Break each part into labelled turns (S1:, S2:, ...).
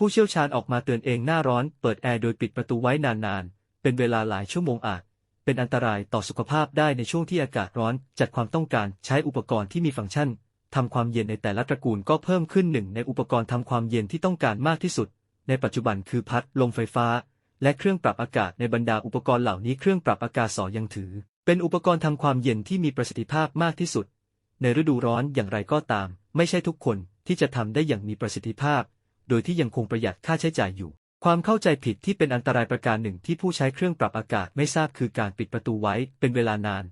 S1: ผู้เชี่ยวชาญออกมาเตือนเองหน้าร้อน เปิดแอร์โดยปิดประตูไว้นานๆ เป็นเวลาหลายชั่วโมงอาจ เป็นอันตรายต่อสุขภาพได้ในช่วงที่อากาศร้อน จัดความต้องการใช้อุปกรณ์ที่มีฟังก์ชันทำความเย็นในแต่ละตระกูลก็เพิ่มขึ้นหนึ่งในอุปกรณ์ทำความเย็นที่ต้องการมากที่สุด ในปัจจุบันคือพัดลมไฟฟ้า และเครื่องปรับอากาศในบรรดาอุปกรณ์เหล่านี้เครื่องปรับอากาศสอยังถือ เป็นอุปกรณ์ทำความเย็นที่มีประสิทธิภาพมากที่สุด ในฤดูร้อนอย่างไรก็ตาม ไม่ใช่ทุกคนที่จะทำได้อย่างมีประสิทธิภาพ โดยที่ยังคงประหยัดค่าใช้จ่ายอยู่ ความเข้าใจผิดที่เป็นอันตรายประการหนึ่งที่ผู้ใช้เครื่องปรับอากาศไม่ทราบคือการปิดประตูไว้เป็นเวลานาน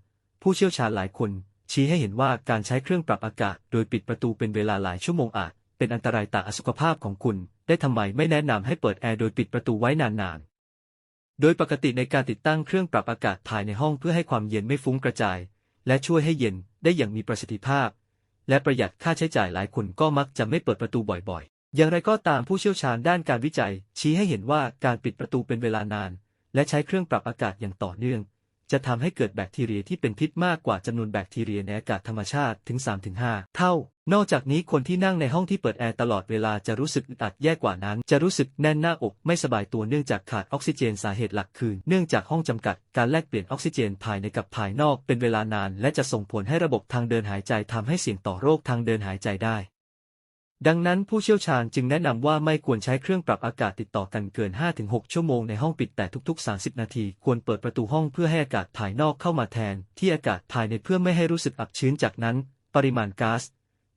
S1: ผู้เชี่ยวชาญหลายคน ชี้ให้เห็นว่าการใช้เครื่องปรับอากาศ โดยปิดประตูเป็นเวลาหลายชั่วโมงอาจ เป็นอันตรายต่อสุขภาพของคุณ ได้ทำไมไม่แนะนำให้เปิดแอร์โดยปิดประตูไว้นานๆโดยปกติในการติดตั้งเครื่องปรับอากาศภายในห้องเพื่อให้ความเย็นไม่ฟุ้งกระจาย และช่วยให้เย็นได้อย่างมีประสิทธิภาพ และประหยัดค่าใช้จ่ายหลายคนก็มักจะไม่เปิดประตูบ่อย อย่างไรก็ตามผู้เชี่ยวชาญด้านการวิจัย ชี้ให้เห็นว่าการปิดประตูเป็นเวลานาน และใช้เครื่องปรับอากาศอย่างต่อเนื่อง จะทำให้เกิดแบคทีเรียที่เป็นพิษมากกว่าจำนวนแบคทีเรียในอากาศธรรมชาติถึง 3-5 เท่า นอกจากนี้คนที่นั่งในห้องที่เปิดแอร์ตลอดเวลาจะรู้สึกอึดอัดแย่กว่านั้น จะรู้สึกแน่นหน้าอกไม่สบายตัวเนื่องจากขาดออกซิเจนสาเหตุหลักคือ เนื่องจากห้องจำกัดการแลกเปลี่ยนออกซิเจนภายในกับภายนอกเป็นเวลานาน และจะส่งผลให้ระบบทางเดินหายใจทำให้เสี่ยงต่อโรคทางเดินหายใจได้ ดังนั้นผู้เชี่ยวชาญจึงแนะนำว่าไม่ควรใช้เครื่องปรับอากาศติดต่อกันเกิน 5-6 ชั่วโมงในห้องปิดแต่ทุก ๆ 30 นาที ควรเปิดประตูห้องเพื่อให้อากาศภายนอกเข้ามาแทน ที่อากาศภายในเพื่อไม่ให้รู้สึกอับชื้นจากนั้น ปริมาณก๊าซ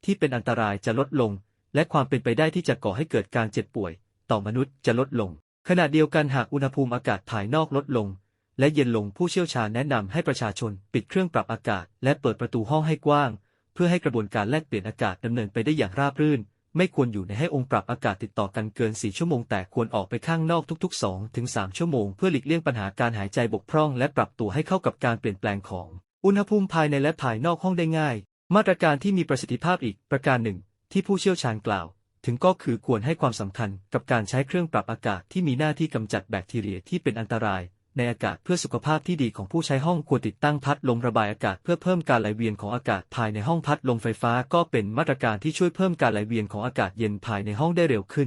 S1: ที่เป็นอันตรายจะลดลง และความเป็นไปได้ที่จะก่อให้เกิดการเจ็บป่วย ต่อมนุษย์จะลดลง ขณะเดียวกันหากอุณหภูมิอากาศภายนอกลดลง และเย็นลงผู้เชี่ยวชาญแนะนำให้ประชาชนปิดเครื่องปรับอากาศ และเปิดประตูห้องให้กว้าง เพื่อให้กระบวนการแลกเปลี่ยนอากาศดำเนินไปได้อย่างราบรื่น ไม่ควรอยู่ในให้องค์ปรับอากาศติดต่อกันเกิน 4 ชั่วโมง แต่ควรออกไปข้างนอกทุก ๆ 2 ถึง 3 ชั่วโมง เพื่อหลีกเลี่ยงปัญหาการหายใจบกพร่อง และปรับตัวให้เข้ากับการเปลี่ยนแปลงของ อุณหภูมิภายในและภายนอกห้องได้ง่าย มาตรการที่มีประสิทธิภาพอีกประการหนึ่ง ที่ผู้เชี่ยวชาญกล่าว ถึงก็คือควรให้ความสำคัญกับการใช้เครื่องปรับอากาศที่มีหน้าที่กำจัดแบคทีเรียที่เป็นอันตราย ในอากาศเพื่อสุขภาพที่ดีของผู้ใช้ห้องควรติดตั้งพัดลมระบายอากาศเพื่อเพิ่มการไหลเวียนของอากาศภายในห้องพัดลมไฟฟ้าก็เป็นมาตรการที่ช่วยเพิ่มการไหลเวียนของอากาศเย็นภายในห้องได้เร็วขึ้น